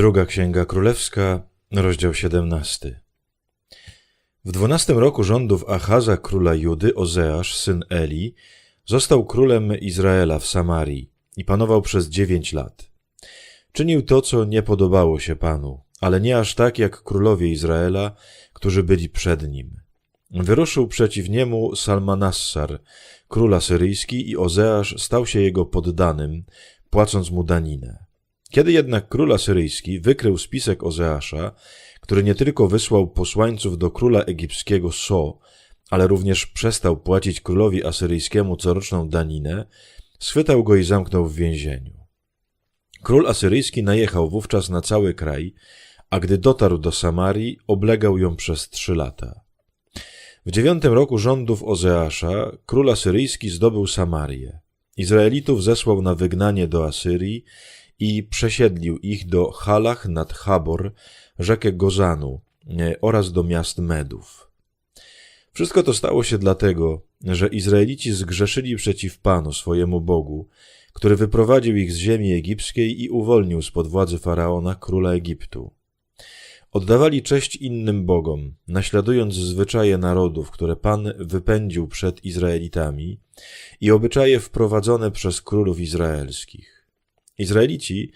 Druga Księga Królewska, rozdział 17. W dwunastym roku rządów Achaza króla Judy Ozeasz, syn Eli, został królem Izraela w Samarii i panował przez dziewięć lat. Czynił to, co nie podobało się Panu, ale nie aż tak jak królowie Izraela, którzy byli przed nim. Wyruszył przeciw niemu Salmanassar, król asyryjski i Ozeasz stał się jego poddanym, płacąc mu daninę. Kiedy jednak król asyryjski wykrył spisek Ozeasza, który nie tylko wysłał posłańców do króla egipskiego So, ale również przestał płacić królowi asyryjskiemu coroczną daninę, schwytał go i zamknął w więzieniu. Król asyryjski najechał wówczas na cały kraj, a gdy dotarł do Samarii, oblegał ją przez trzy lata. W dziewiątym roku rządów Ozeasza król asyryjski zdobył Samarię. Izraelitów zesłał na wygnanie do Asyrii i przesiedlił ich do Halach nad Habor, rzekę Gozanu e, oraz do miast Medów. Wszystko to stało się dlatego, że Izraelici zgrzeszyli przeciw Panu, swojemu Bogu, który wyprowadził ich z ziemi egipskiej i uwolnił spod władzy Faraona, króla Egiptu. Oddawali cześć innym bogom, naśladując zwyczaje narodów, które Pan wypędził przed Izraelitami i obyczaje wprowadzone przez królów izraelskich. Izraelici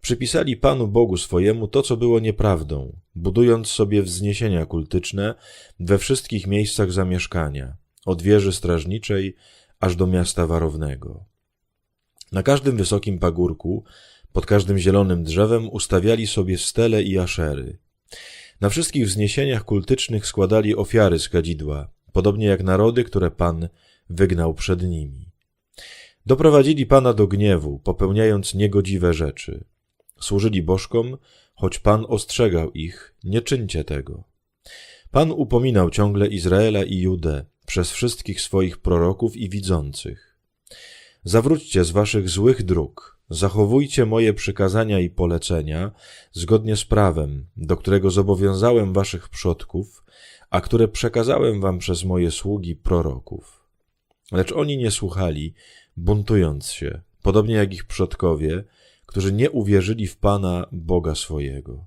przypisali Panu Bogu swojemu to, co było nieprawdą, budując sobie wzniesienia kultyczne we wszystkich miejscach zamieszkania, od wieży strażniczej aż do miasta warownego. Na każdym wysokim pagórku, pod każdym zielonym drzewem ustawiali sobie stele i aszery. Na wszystkich wzniesieniach kultycznych składali ofiary z kadzidła, podobnie jak narody, które Pan wygnał przed nimi. Doprowadzili Pana do gniewu, popełniając niegodziwe rzeczy. Służyli bożkom, choć Pan ostrzegał ich, nie czyńcie tego. Pan upominał ciągle Izraela i Judę przez wszystkich swoich proroków i widzących. Zawróćcie z waszych złych dróg, zachowujcie moje przykazania i polecenia zgodnie z prawem, do którego zobowiązałem waszych przodków, a które przekazałem wam przez moje sługi proroków. Lecz oni nie słuchali, buntując się, podobnie jak ich przodkowie, którzy nie uwierzyli w Pana Boga swojego.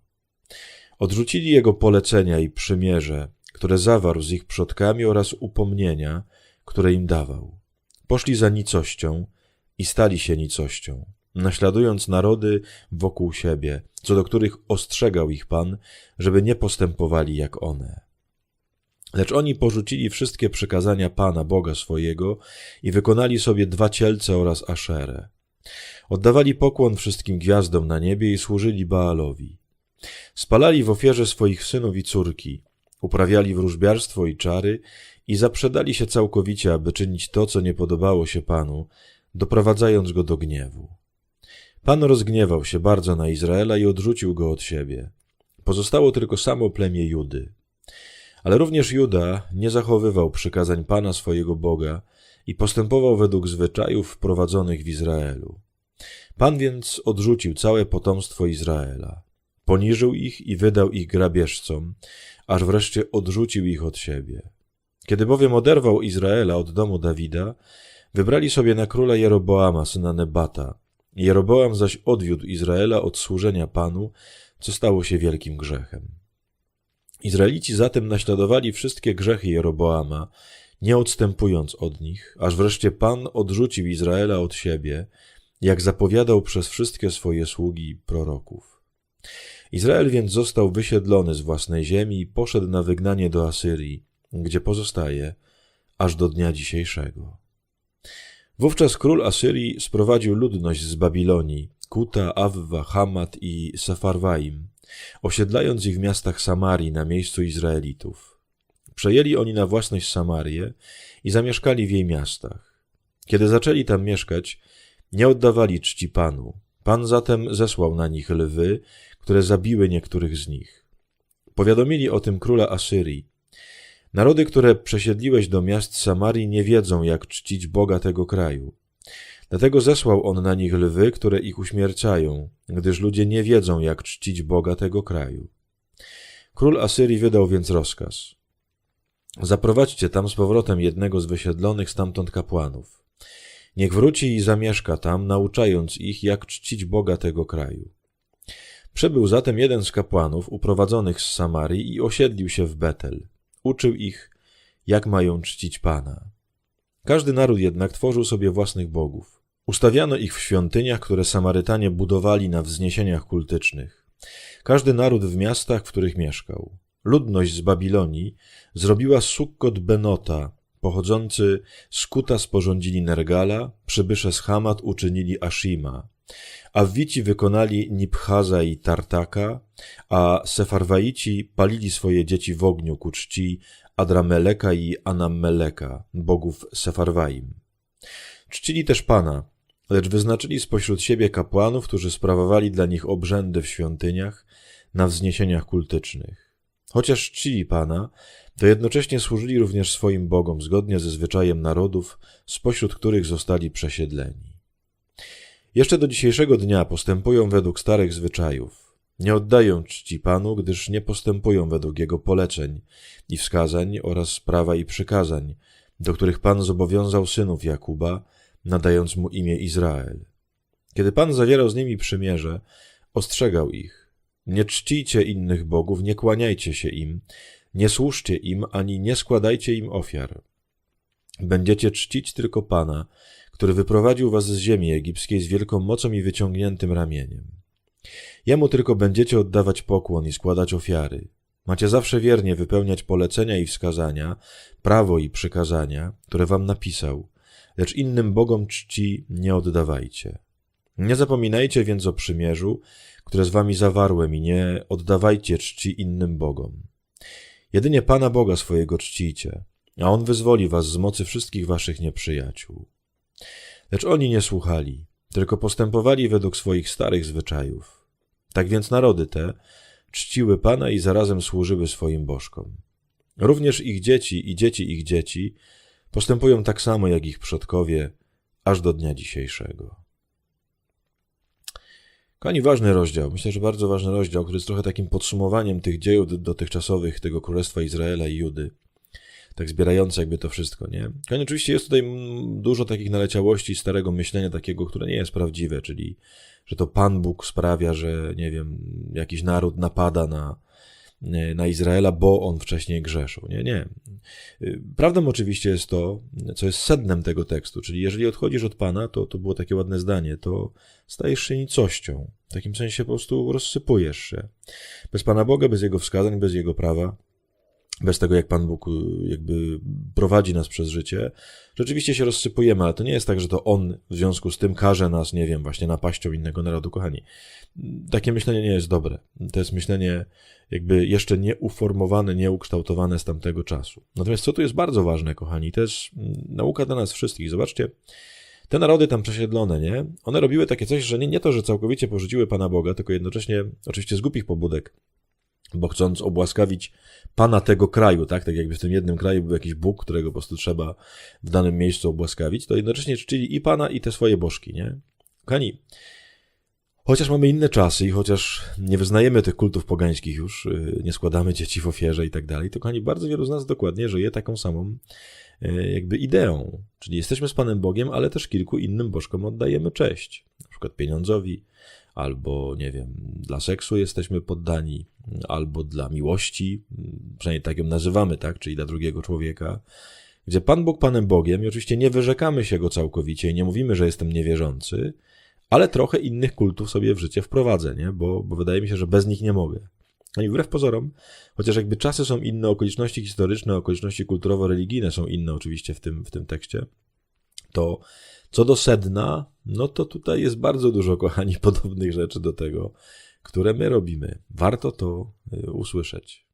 Odrzucili Jego polecenia i przymierze, które zawarł z ich przodkami oraz upomnienia, które im dawał. Poszli za nicością i stali się nicością, naśladując narody wokół siebie, co do których ostrzegał ich Pan, żeby nie postępowali jak one. Lecz oni porzucili wszystkie przykazania Pana Boga swojego i wykonali sobie dwa cielce oraz aszerę. Oddawali pokłon wszystkim gwiazdom na niebie i służyli Baalowi. Spalali w ofierze swoich synów i córki, uprawiali wróżbiarstwo i czary i zaprzedali się całkowicie, aby czynić to, co nie podobało się Panu, doprowadzając go do gniewu. Pan rozgniewał się bardzo na Izraela i odrzucił go od siebie. Pozostało tylko samo plemię Judy. Ale również Juda nie zachowywał przykazań Pana swojego Boga i postępował według zwyczajów wprowadzonych w Izraelu. Pan więc odrzucił całe potomstwo Izraela. Poniżył ich i wydał ich grabieżcom, aż wreszcie odrzucił ich od siebie. Kiedy bowiem oderwał Izraela od domu Dawida, wybrali sobie na króla Jeroboama, syna Nebata. Jeroboam zaś odwiódł Izraela od służenia Panu, co stało się wielkim grzechem. Izraelici zatem naśladowali wszystkie grzechy Jeroboama, nie odstępując od nich, aż wreszcie Pan odrzucił Izraela od siebie, jak zapowiadał przez wszystkie swoje sługi proroków. Izrael więc został wysiedlony z własnej ziemi i poszedł na wygnanie do Asyrii, gdzie pozostaje aż do dnia dzisiejszego. Wówczas król Asyrii sprowadził ludność z Babilonii, Kuta, Awwa, Hamat i Safarwaim, osiedlając ich w miastach Samarii na miejscu Izraelitów. Przejęli oni na własność Samarię i zamieszkali w jej miastach. Kiedy zaczęli tam mieszkać, nie oddawali czci Panu. Pan zatem zesłał na nich lwy, które zabiły niektórych z nich. Powiadomili o tym króla Asyrii. Narody, które przesiedliłeś do miast Samarii, nie wiedzą, jak czcić Boga tego kraju. Dlatego zesłał on na nich lwy, które ich uśmiercają, gdyż ludzie nie wiedzą, jak czcić Boga tego kraju. Król Asyrii wydał więc rozkaz. Zaprowadźcie tam z powrotem jednego z wysiedlonych stamtąd kapłanów. Niech wróci i zamieszka tam, nauczając ich, jak czcić Boga tego kraju. Przebył zatem jeden z kapłanów uprowadzonych z Samarii i osiedlił się w Betel. Uczył ich, jak mają czcić Pana. Każdy naród jednak tworzył sobie własnych bogów. Ustawiano ich w świątyniach, które Samarytanie budowali na wzniesieniach kultycznych. Każdy naród w miastach, w których mieszkał. Ludność z Babilonii zrobiła Sukkot Benota, pochodzący z Kuta sporządzili Nergala, przybysze z Hamat uczynili Ashima. Awici wykonali Nibchaza i Tartaka, a Sefarwaici palili swoje dzieci w ogniu ku czci Adrameleka i Anammeleka, bogów Sefarwaim. Czcili też Pana, lecz wyznaczyli spośród siebie kapłanów, którzy sprawowali dla nich obrzędy w świątyniach, na wzniesieniach kultycznych. Chociaż czcili Pana, to jednocześnie służyli również swoim bogom, zgodnie ze zwyczajem narodów, spośród których zostali przesiedleni. Jeszcze do dzisiejszego dnia postępują według starych zwyczajów. Nie oddają czci Panu, gdyż nie postępują według Jego poleceń i wskazań oraz prawa i przykazań, do których Pan zobowiązał synów Jakuba, nadając mu imię Izrael. Kiedy Pan zawierał z nimi przymierze, ostrzegał ich. Nie czcijcie innych bogów, nie kłaniajcie się im, nie służcie im, ani nie składajcie im ofiar. Będziecie czcić tylko Pana, który wyprowadził was z ziemi egipskiej z wielką mocą i wyciągniętym ramieniem. Jemu tylko będziecie oddawać pokłon i składać ofiary. Macie zawsze wiernie wypełniać polecenia i wskazania, prawo i przykazania, które wam napisał, lecz innym bogom czci nie oddawajcie. Nie zapominajcie więc o przymierzu, które z wami zawarłem i nie oddawajcie czci innym bogom. Jedynie Pana Boga swojego czcijcie, a On wyzwoli was z mocy wszystkich waszych nieprzyjaciół. Lecz oni nie słuchali, tylko postępowali według swoich starych zwyczajów. Tak więc narody te czciły Pana i zarazem służyły swoim bożkom. Również ich dzieci i dzieci ich dzieci postępują tak samo jak ich przodkowie, aż do dnia dzisiejszego. Kochani, ważny rozdział, myślę, że bardzo ważny rozdział, który jest trochę takim podsumowaniem tych dziejów dotychczasowych tego Królestwa Izraela i Judy tak zbierające jakby to wszystko, nie? Kochani, oczywiście jest tutaj dużo takich naleciałości starego myślenia takiego, które nie jest prawdziwe, czyli, że to Pan Bóg sprawia, że, nie wiem, jakiś naród napada na, na Izraela, bo on wcześniej grzeszył. Nie, nie. Prawdą oczywiście jest to, co jest sednem tego tekstu, czyli jeżeli odchodzisz od Pana, to, to było takie ładne zdanie, to stajesz się nicością. W takim sensie po prostu rozsypujesz się. Bez Pana Boga, bez Jego wskazań, bez Jego prawa, bez tego, jak Pan Bóg y, jakby prowadzi nas przez życie, rzeczywiście się rozsypujemy, ale to nie jest tak, że to On w związku z tym każe nas, nie wiem, właśnie napaścią innego narodu, kochani. Takie myślenie nie jest dobre. To jest myślenie jakby jeszcze nieuformowane, nieukształtowane z tamtego czasu. Natomiast co tu jest bardzo ważne, kochani, jest mm, nauka dla nas wszystkich. Zobaczcie, te narody tam przesiedlone, nie? One robiły takie coś, że nie, nie to, że całkowicie porzuciły Pana Boga, tylko jednocześnie, oczywiście z głupich pobudek, bo chcąc obłaskawić pana tego kraju, tak, tak jakby w tym jednym kraju był jakiś Bóg, którego po prostu trzeba w danym miejscu obłaskawić, to jednocześnie czcili i pana, i te swoje bożki, nie? Kani, chociaż mamy inne czasy i chociaż nie wyznajemy tych kultów pogańskich już, y, nie składamy dzieci w ofierze i tak dalej, to kani, bardzo wielu z nas dokładnie żyje taką samą y, jakby ideą, czyli jesteśmy z Panem Bogiem, ale też kilku innym bożkom oddajemy cześć, na przykład pieniądzowi, albo nie wiem, dla seksu jesteśmy poddani, albo dla miłości, przynajmniej tak ją nazywamy, tak, czyli dla drugiego człowieka, gdzie Pan Bóg Panem Bogiem i oczywiście nie wyrzekamy się Go całkowicie i nie mówimy, że jestem niewierzący, ale trochę innych kultów sobie w życie wprowadzę, nie? Bo, bo wydaje mi się, że bez nich nie mogę. No i wbrew pozorom, chociaż jakby czasy są inne, okoliczności historyczne, okoliczności kulturowo-religijne są inne oczywiście w tym, w tym tekście, to co do sedna, no to tutaj jest bardzo dużo, kochani, podobnych rzeczy do tego, które my robimy. Warto to y, usłyszeć.